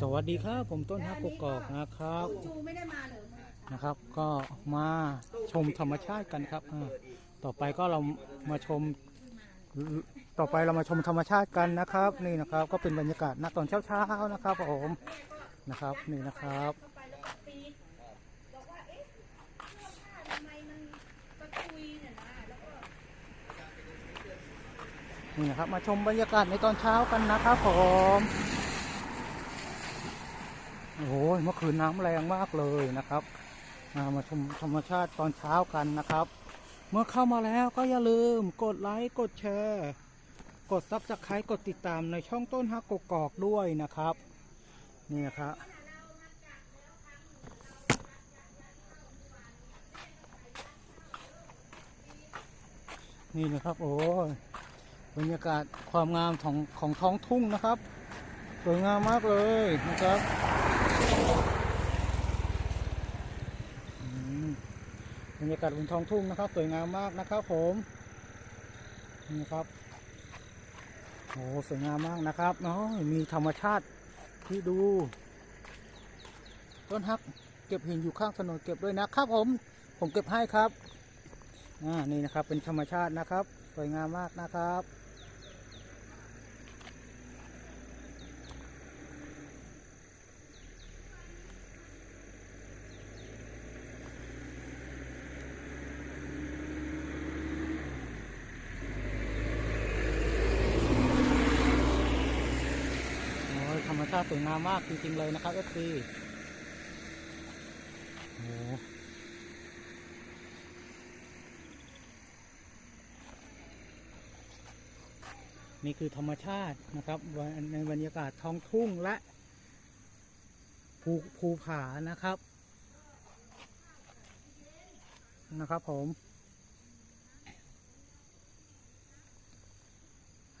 สวัสดีครับ ผมต้นฮักกกอกนะครับชูไม่ได้มาเหรอนะครับ ก็มาชมธรรมชาติกันครับอ่าต่อไปก็เรามาชม ต่อไปเรามาชมธรรมชาติกันนะครับ นี่นะครับ ก็เป็นบรรยากาศณตอนเช้าๆนะครับผมนะครับนี่นะครับนี่นะแล้วก็นี่นะครับมาชมบรรยากาศในตอนเช้ากันนะครับผม โอ้โหเมื่อคืนน้ำแรงมากเลยนะครับอ่ามาชมธรรมชาติตอนเช้ากันนะครับ เมื่อเข้ามาแล้วก็อย่าลืมกดไลค์กดแชร์กดซับสไครต์กดติดตามในช่องต้นฮักกกอกด้วยนะครับนี่นะครับนี่นะครับโอ้ยบรรยากาศความงามของของท้องทุ่งนะครับสวยงามมากเลยนะครับ บรรยากาศบนท้องทุ่งนะครับ สวยงามมากนะครับผมนี่ครับโอ้สวยงามมากนะครับเนาะมีธรรมชาติที่ดู ต้นฮักเก็บหินอยู่ข้างถนนเก็บด้วยนะครับผม ผมเก็บให้ครับอ่านี่นะครับเป็นธรรมชาตินะครับ สวยงามมากนะครับ โอ้ยธรรมชาติส วยงามมากจริงๆเลยนะครับเอฟซีโอ้นี่คือธรรมชาตินะครับ ในบรรยากาศท้องทุ่งและภูภูผานะครับ นะครับผม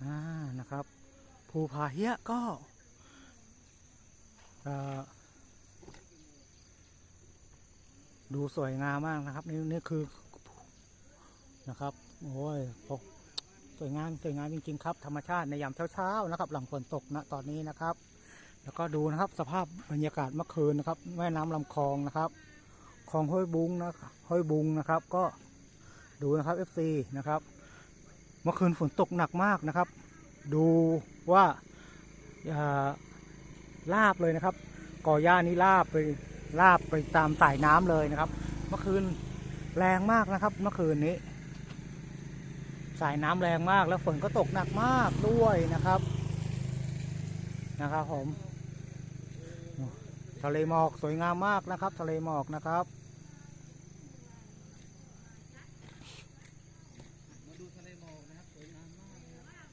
อ่านะครับ ภูผาเฮียก็ ดูสวยงามมากนะครับ นี่นี่คือนะครับโอ้ยสวยงามสวยงามจริงๆครับธรรมชาติในยามเช้าๆนะครับ หลังฝนตกนะตอนนี้นะครับ แล้วก็ดูนะครับสภาพบรรยากาศเมื่อคืนนะครับแม่น้ำลำคลองนะครับคลองห้วยบุงนะห้วยบุงนะครับ ก็ดูนะครับ FC นะครับ เมื่อคืนฝนตกหนักมากนะครับ ดูว่าอ่า ลาบเลยนะครับก่อหญ้านี้ลาบไปลาบไปตามสายน้ำเลยนะครับ เมื่อคืนแรงมากนะครับ เมื่อคืนนี้ สายน้ำแรงมากแล้วฝนก็ตกหนักมากด้วยนะครับนะครับผมทะเลหมอกสวยงามมากนะครับ ทะเลหมอกนะครับมาดูทะเลหมอกนะครับสวยงามมาก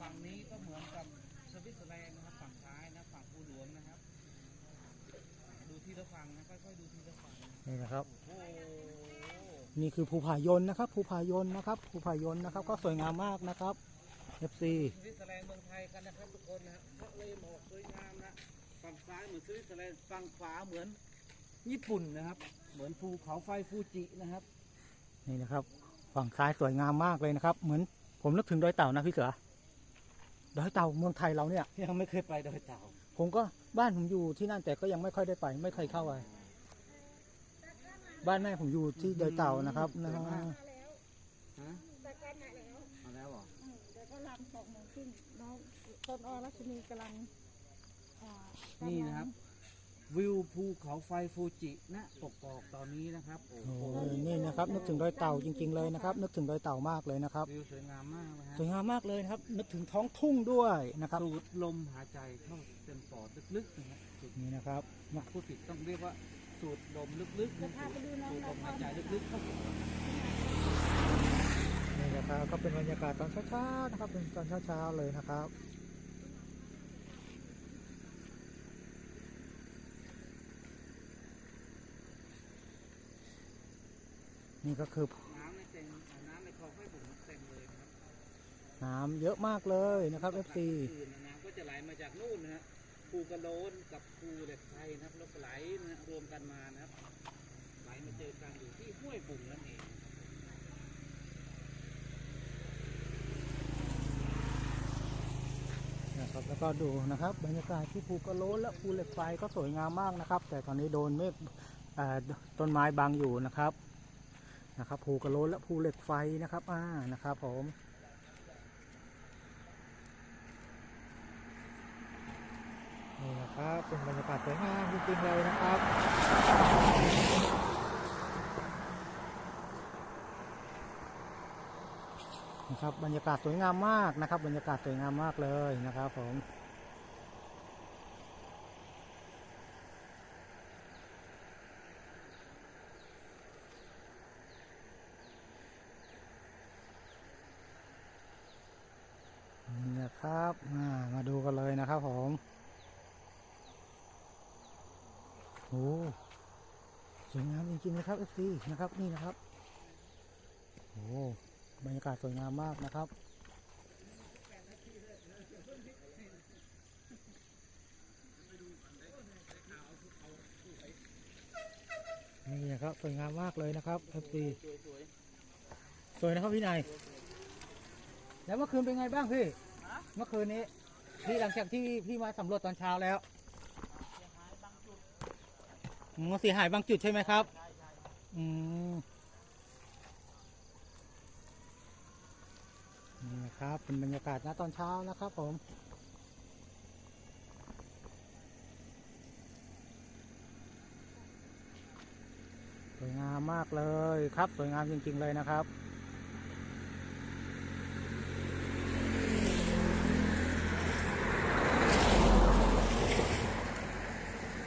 ฝั่งนี้ก็เหมือนกับ สวิตเซอร์แลนด์นะครับฝั่งซ้ายนะฝั่งภูหลวงนะครับ ดูทีละฝั่งนะค่อยๆดูทีละฝั่งนะนี่นะครับ โอ้โหนี่คือภูผายนนะครับภูผายนนะครับภูผายนนะครับ ก็สวยงามมากนะครับ FC สวิตเซอร์แลนด์เมืองไทยกันนะครับทุกคนนะทะเลหมอกสวยงามนะฝั่งซ้ายเหมือนสวิตเซอร์แลนด์ฝั่งขวาเหมือนญี่ปุ่นนะครับ เหมือนภูเขาไฟฟูจินะครับ นี่นะครับ ฝั่งซ้ายสวยงามมากเลยนะครับ เหมือนผมนึกถึงดอยเต่านะพี่เสือ ดอยเต่าเมืองไทยเราเนี่ย ยังไม่เคยไปดอยเต่าผมก็บ้านผมอยู่ที่นั่นแต่ก็ยังไม่ค่อยได้ไป ไม่เคยเข้าไปบ้านแม่ผมอยู่ที่ดอยเต่านะครับนะฮะมาแล้วฮะแต่กันมาแล้วมาแล้วเหรออืมเดี๋ยวก็ลำสองโมงครึ่งน้องต้นอ้อรัชนีกำลังอ่านี่นะครับ วิวภูเขาไฟฟูจิณกกอกตอนนี้นะครับโอ้โอ้โหยนี่นะครับนึกถึงดอยเต่าจริง ๆเลยนะครับ นึกถึงดอยเต่ามากเลยนะครับ วิวสวยงามมากนะฮะสวยงามมากเลยนะครับ นึกถึงท้องทุ่งด้วยนะครับสูดลมหายใจเข้าเต็มปอดลึกๆนะฮะสูดนี่นะครับนะพูดผิดต้องเรียกว่าสูดลมลึกๆจะนะพาไปดูน้องสูดลเรามทหายใจลึกๆเข้านี่นะครับก็เป็นบรรยากาศตอนเช้าๆนะครับเป็นตอนเช้าๆเลยนะครับ นี่ก็คือน้ำในเต็มน้ำในคลองห้วยบุ๋มเต็มเลยนะครับน้ำเยอะมากเลยนะครับ FC อื่นนะน้ำก็จะไหลมาจากนู่นนะฮะภูกระโลนกับภูเหล็กไฟนะครับแล้วก็ไหลนะฮะรวมกันมานะครับ ไหลมาเจอกันอยู่ที่ห้วยบุ๋มนั่นเองนะครับแล้วก็ดูนะครับบรรยากาศที่ภูกระโล้นและภูเหล็กไฟก็สวยงามมากนะครับ แต่ตอนนี้โดนเมฆเอ่อต้นไม้บังอยู่นะครับ นะครับภูกระโลนและภูเหล็กไฟนะครับอ่านะครับผมนี่นะครับเป็นบรรยากาศสวยงามจริงๆเลยนะครับนะครับบรรยากาศสวยงามมากนะครับ บรรยากาศสวยงามมากเลยนะครับผม นี่นะครับอ่ามาดูกันเลยนะครับผมโอ้สวยงามจริงๆนะครับเอฟซีนะครับนี่นะครับโอ้บรรยากาศสวยงามมากนะครับนี่นะครับสวยงามมากเลยนะครับ FC สวยนะครับพี่นาย แล้วเมื่อคืนเป็นไงบ้างพี่เมื่อคืนนี้พี่หลังจากที่พี่มาสำรวจตอนเช้าแล้วอืมเสียหายบางจุดใช่ไหมครับ อืมนี่นะครับเป็นบรรยากาศณตอนเช้านะครับผมสวยงามมากเลยครับ สวยงามจริง ๆ เลยนะครับ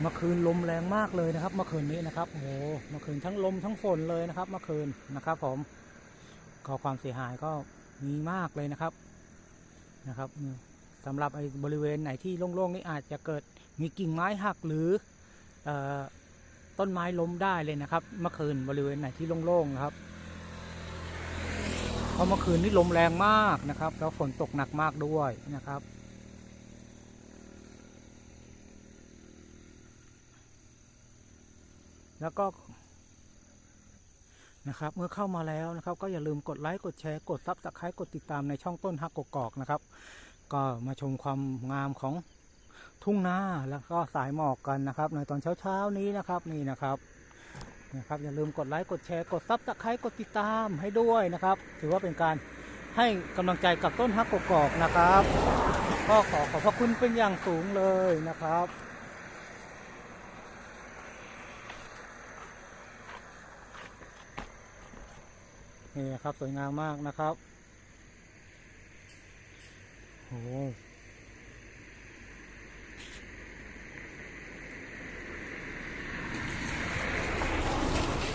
เมื่อคืนลมแรงมากเลยนะครับ เมื่อคืนนี้นะครับโอ้โหเมื่อคืนทั้งลมทั้งฝนเลยนะครับ เมื่อคืนนะครับ ผมก็ความเสียหายก็มีมากเลยนะครับนะครับสำหรับไอ้บริเวณไหนที่โล่งๆนี่อาจจะเกิดมีกิ่งไม้หักหรือออต้นไม้ล้มได้เลยนะครับ เมื่อคืนบริเวณไหนที่โล่งๆนะครับเพราะเมื่อคืนนี่ลมแรงมากนะครับ แล้วฝนตกหนักมากด้วยนะครับ แล้วก็นะครับเมื่อเข้ามาแล้วนะครับ ก็อย่าลืมกดไลค์กดแชร์กดซับสไครต์กดติดตามในช่องต้นฮักกกอกนะครับ ก็มาชมความงามของทุ่งนาแล้วก็สายหมอกกันนะครับในตอนเช้าๆนี้นะครับนี่นะครับนะครับอย่าลืมกดไลค์กดแชร์กดซับสไครต์กดติดตามให้ด้วยนะครับ ถือว่าเป็นการให้กำลังใจกับต้นฮักกกอกนะครับ ก็ขอขอบพระคุณเป็นอย่างสูงเลยนะครับ นี่นะครับสวยงามมากนะครับโอ้โห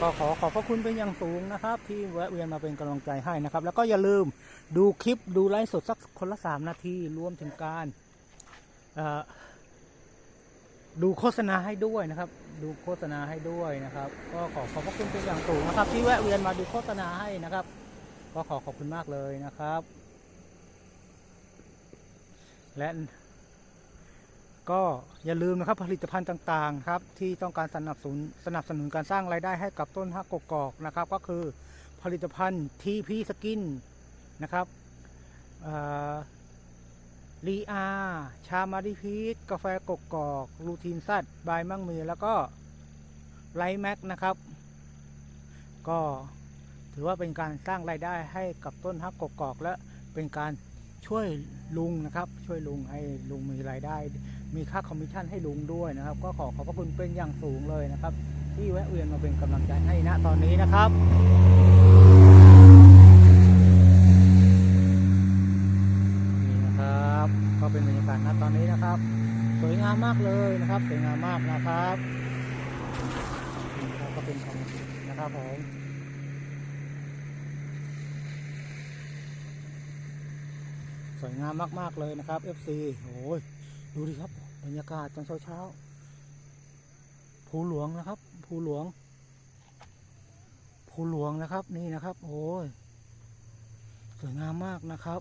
ก็ขอขอบพระคุณเป็นอย่างสูงนะครับ ที่แวะเวียนมาเป็นกำลังใจให้นะครับ แล้วก็อย่าลืมดูคลิปดูไลฟ์สดสักคนละสามนาทีรวมถึงการเอ่อ ดูโฆษณาให้ด้วยนะครับ ดูโฆษณาให้ด้วยนะครับ ก็ขอขอบพระคุณเป็นอย่างสูงนะครับ ที่แวะเวียนมาดูโฆษณาให้นะครับ ก็ขอขอบคุณมากเลยนะครับ และก็อย่าลืมนะครับผลิตภัณฑ์ต่างๆครับที่ต้องการสนับสนุนสนับสนุนการสร้างรายได้ให้กับต้นฮักกกอกนะครับ ก็คือผลิตภัณฑ์ทีพีสกินนะครับ ลีอา ชามาดิพีทกาแฟกกกอก รูทีนซัดบายมั่งมีแล้วก็ไลแม็กนะครับ ก็ถือว่าเป็นการสร้างรายได้ให้กับต้นฮักกกอก และเป็นการช่วยลุงนะครับ ช่วยลุงให้ลุงมีรายได้ มีค่าคอมมิชชั่นให้ลุงด้วยนะครับ ก็ขอขอบพระคุณเป็นอย่างสูงเลยนะครับ ที่แวะเวียนมาเป็นกำลังใจให้นะตอนนี้นะครับ เป็นบรรยากาศณตอนนี้นะครับ สวยงามมากเลยนะครับ สวยงามมากนะครับก็เป็นของนะครับผมสวยงามมากๆเลยนะครับ FC โอ้ยดูดิครับบรรยากาศตอนเช้าๆภูหลวงนะครับภูหลวงภูหลวงนะครับ นี่นะครับ โอ้ยสวยงามมากนะครับ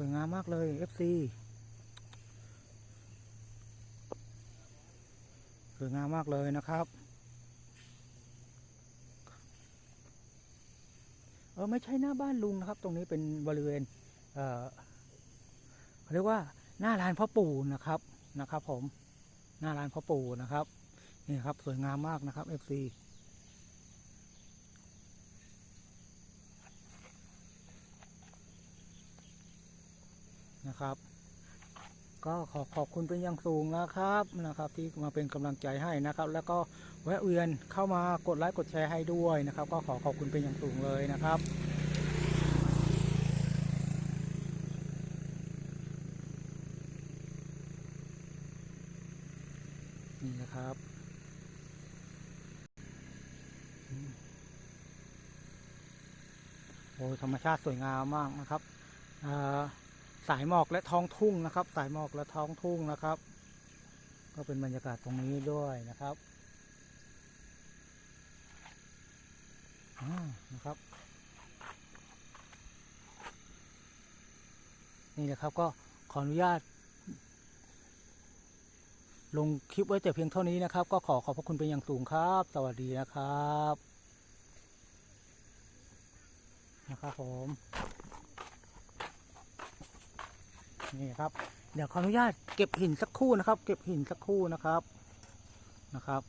สวยงามมากเลย FC สวยงามมากเลยนะครับ เออไม่ใช่หน้าบ้านลุงนะครับ ตรงนี้เป็นบริเวณ เออเขาเรียกว่าหน้าลานพ่อปู่นะครับนะครับ ผมหน้าลานพ่อปู่นะครับนี่ครับ สวยงามมากนะครับ FC นะครับ ก็ขอขอบคุณเป็นอย่างสูงนะครับนะครับ ที่มาเป็นกำลังใจให้นะครับ แล้วก็แวะเวียนเข้ามากดไลค์กดแชร์ให้ด้วยนะครับ ก็ขอขอบคุณเป็นอย่างสูงเลยนะครับนี่นะครับโอ้ธรรมชาติสวยงามมากนะครับอ่า สายหมอกและท้องทุ่งนะครับ สายหมอกและท้องทุ่งนะครับ ก็เป็นบรรยากาศตรงนี้ด้วยนะครับนะครับ นี่นะครับก็ขออนุญาต ลงคลิปไว้แต่เพียงเท่านี้นะครับ ก็ขอขอบพระคุณเป็นอย่างสูงครับ สวัสดีนะครับ นะครับผม นี่ครับ เดี๋ยวขออนุญาตเก็บหินสักคู่นะครับ เก็บหินสักคู่นะครับนะครับ